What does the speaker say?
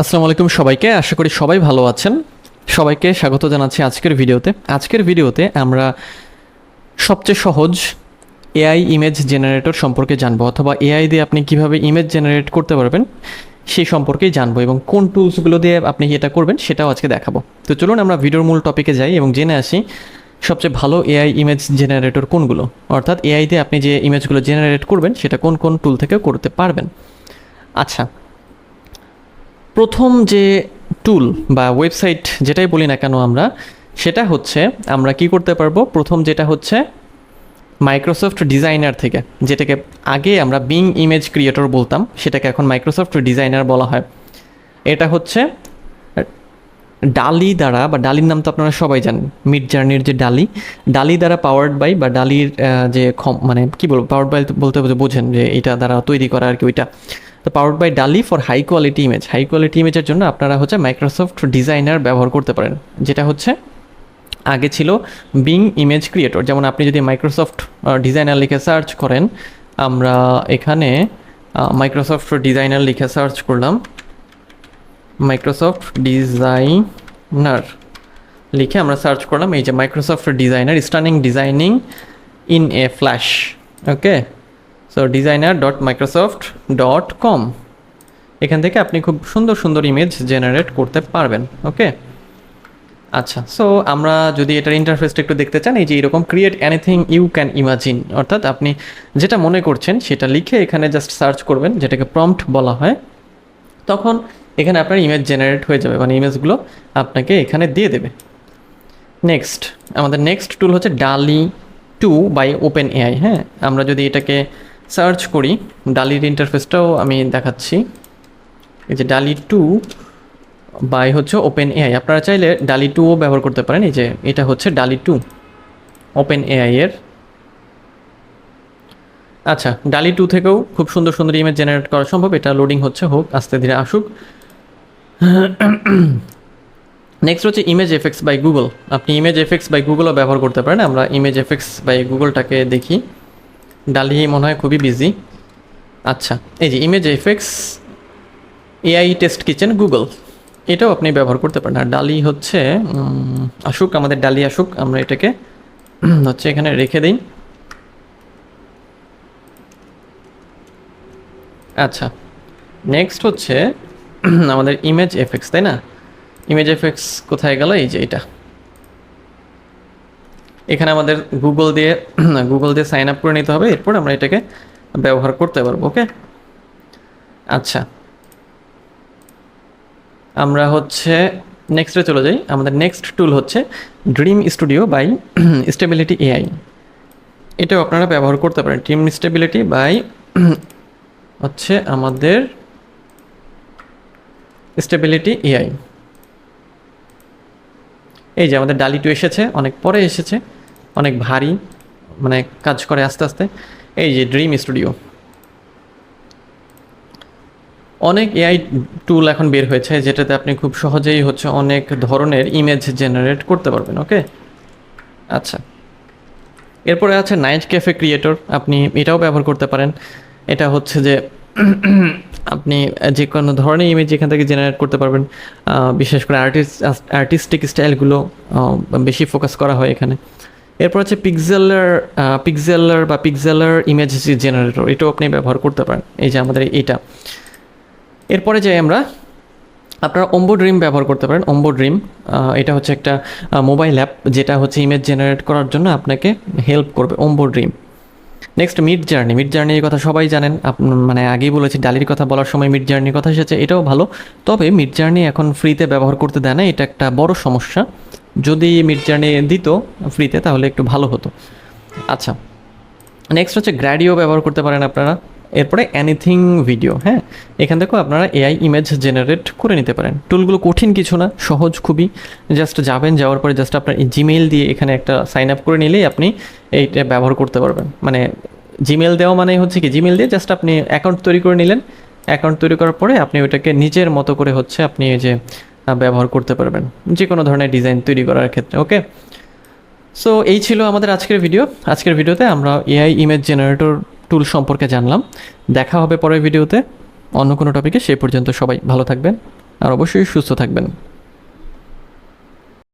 আসসালামু আলাইকুম সবাইকে, আশা করি সবাই ভালো আছেন। সবাইকে স্বাগত জানাচ্ছি আজকের ভিডিওতে। আজকের ভিডিওতে আমরা সবচেয়ে সহজ এআই ইমেজ জেনারেটর সম্পর্কে জানব, অথবা এআই দিয়ে আপনি কীভাবে ইমেজ জেনারেট করতে পারবেন সেই সম্পর্কেই জানব, এবং কোন টুলসগুলো দিয়ে আপনি এটা করবেন সেটাও আজকে দেখাবো। তো চলুন আমরা ভিডিওর মূল টপিকে যাই এবং জেনে আসি সবচেয়ে ভালো এআই ইমেজ জেনারেটর কোনগুলো। অর্থাৎ এআই দিয়ে আপনি যে ইমেজগুলো জেনারেট করবেন, সেটা কোন কোন টুল থেকে করতে পারবেন। আচ্ছা প্রথম যে টুল বা ওয়েবসাইট যেটাই বলি না কেন আমরা, সেটা হচ্ছে আমরা কি করতে পারব? প্রথম যেটা হচ্ছে মাইক্রোসফট ডিজাইনার থেকে, যেটাকে আগে আমরা বিং ইমেজ ক্রিয়েটর বলতাম, সেটাকে এখন মাইক্রোসফট ডিজাইনার বলা হয়। এটা হচ্ছে ডালি দ্বারা, বা ডালির নাম তো আপনারা সবাই জানেন মিড জার্নির যে ডালি ডালি দ্বারা পাওয়ার্ড বাই বা ডালির যে মানে কি বলব? পাওয়ার্ড বাই বলতে বোঝেন যে এটা দ্বারা তৈরি করা আর কি ওইটা। তো powered by DALL-E for high quality image high quality ইমেজের জন্য আপনারা হচ্ছে মাইক্রোসফট ডিজাইনার ব্যবহার করতে পারেন। যেটা হচ্ছে, আগে ছিল বিং ইমেজ ক্রিয়েটর যেমন আপনি যদি মাইক্রোসফট ডিজাইনার লিখে সার্চ করেন, আমরা এখানে মাইক্রোসফট ডিজাইনার লিখে সার্চ করলাম। মাইক্রোসফট ডিজাইনার লিখে আমরা সার্চ করলাম। এই যে Microsoft designer stunning designing in a flash okay so designer dot Microsoft dot com এখান থেকে আপনি খুব সুন্দর সুন্দর ইমেজ জেনারেট করতে পারবেন ওকে আচ্ছা সো আমরা যদি এটার ইন্টারফেসটা একটু দেখতে চান, এই যে এরকম create anything you can imagine অর্থাৎ আপনি যেটা মনে করছেন সেটা লিখে এখানে জাস্ট সার্চ করবেন, যেটাকে প্রম্পট বলা হয়। তখন এখানে আপনার ইমেজ জেনারেট হয়ে যাবে মানে ইমেজগুলো আপনাকে এখানে দিয়ে দেবে। নেক্সট আমাদের নেক্সট টুল হচ্ছে ডালি টু বাই ওপেন এআই হ্যাঁ? আমরা যদি এটাকে সার্চ করি, ডালির ইন্টারফেসটাও আমি দেখাচ্ছি। এই যে ডালি টু বাই হচ্ছে ওপেন এআই আপনারা চাইলে ডালি টুও ব্যবহার করতে পারেন। এই যে এটা হচ্ছে ডালি টু, ওপেন এআই এর। আচ্ছা ডালি টু থেকেও খুব সুন্দর সুন্দর ইমেজ জেনারেট করা সম্ভব। এটা লোডিং হচ্ছে, হোক, আস্তে ধীরে আসুক। নেক্সট হচ্ছে ইমেজ এফেক্টস বাই গুগল আপনি ইমেজ এফেক্টস বাই গুগলও ব্যবহার করতে পারেন। আমরা ইমেজ এফেক্টস বাই গুগলটাকে দেখি। ডালি মনে হয় খুবই বিজি আচ্ছা এই যে image effects AI test kitchen Google এটাও আপনি ব্যবহার করতে পারেন। আর ডালি হচ্ছে আসুক, আমাদের ডালি আসুক, আমরা এটাকে হচ্ছে এখানে রেখে দিই। আচ্ছা নেক্সট হচ্ছে আমাদের ইমেজ এফেক্টস তাই না? ইমেজ এফেক্টস কোথায় গেল? এই যে এটা। এখানে আমাদের গুগল দিয়ে গুগল দিয়ে সাইন আপ করে নিতে হবে। এরপর আমরা এটাকে ব্যবহার করতে পারব, ওকে? আচ্ছা। আমরা হচ্ছে নেক্সটে চলে যাই। আমাদের নেক্সট টুল হচ্ছে dream studio by stability AI এটাও আপনারা ব্যবহার করতে পারেন। ড্রিম স্টেবিলিটি বাই হচ্ছে আমাদের স্টেবিলিটি এআই এই যে আমাদের ডালি টু এসেছে, অনেক পরে এসেছে। অনেক ভারী মানে কাজ করে আস্তে আস্তে। এই যে ড্রিম স্টুডিও অনেক এআই টুল এখন বের হয়েছে, যেটাতে আপনি খুব সহজেই হচ্ছে অনেক ধরনের ইমেজ জেনারেট করতে পারবেন ওকে আচ্ছা। এরপরে আছে নাইট ক্যাফে ক্রিয়েটর আপনি এটাও ব্যবহার করতে পারেন। এটা হচ্ছে যে আপনি যে কোনো ধরনের ইমেজ এখান থেকে জেনারেট করতে পারবেন। বিশেষ করে আর্টিস্ট আর্টিস্টিক স্টাইলগুলো বেশি ফোকাস করা হয় এখানে। এরপর হচ্ছে পিক্সেলার পিক্সেলার বা পিক্সেলার ইমেজ জেনারেটর এটাও আপনি ব্যবহার করতে পারেন, এই যে আমাদের এইটা। এরপরে যাই আমরা, আপনারা অম্বো ড্রিম ব্যবহার করতে পারেন অম্বো ড্রিম এটা হচ্ছে একটা মোবাইল অ্যাপ যেটা হচ্ছে ইমেজ জেনারেট করার জন্য আপনাকে হেল্প করবে অম্বো ড্রিম নেক্সট মিড জার্নি মিড জার্নির কথা সবাই জানেন মানে আগেই বলেছি, ডালির কথা বলার সময় মিড জার্নির কথা এসেছে, এটাও ভালো। তবে মিড জার্নি এখন ফ্রিতে ব্যবহার করতে দেয় না, এটা একটা বড় সমস্যা। যদি মিড জার্নি দিত ফ্রিতে তাহলে একটু ভালো হতো। আচ্ছা নেক্সট হচ্ছে গ্র্যাডিও ব্যবহার করতে পারেন আপনারা। এরপরে অ্যানিথিং ভিডিও হ্যাঁ? এখান থেকেও আপনারা এআই ইমেজ জেনারেট করে নিতে পারেন। টুলগুলো কঠিন কিছু না, সহজ খুবই। জাস্ট যাবেন, যাওয়ার পরে জাস্ট আপনার জিমেইল দিয়ে এখানে একটা সাইন আপ করে নিলেই আপনি এইটা ব্যবহার করতে পারবেন। মানে জিমেল দেওয়া মানে হচ্ছে কি জিমেল দিয়ে জাস্ট আপনি অ্যাকাউন্ট তৈরি করে নিলেন। অ্যাকাউন্ট তৈরি করার পরে আপনি ওইটাকে নিজের মতো করে হচ্ছে আপনি যে ব্যবহার করতে পারবেন। যে কোনো ধরনের ডিজাইন তৈরি করার ক্ষেত্রে ওকে সো এই ছিল আমাদের আজকের ভিডিও আজকের ভিডিওতে আমরা এআই ইমেজ জেনারেটর টুল সম্পর্কে জানলাম। দেখা হবে পরের ভিডিওতে অন্য কোনো টপিকে সেই পর্যন্ত সবাই ভালো থাকবেন আর অবশ্যই সুস্থ থাকবেন।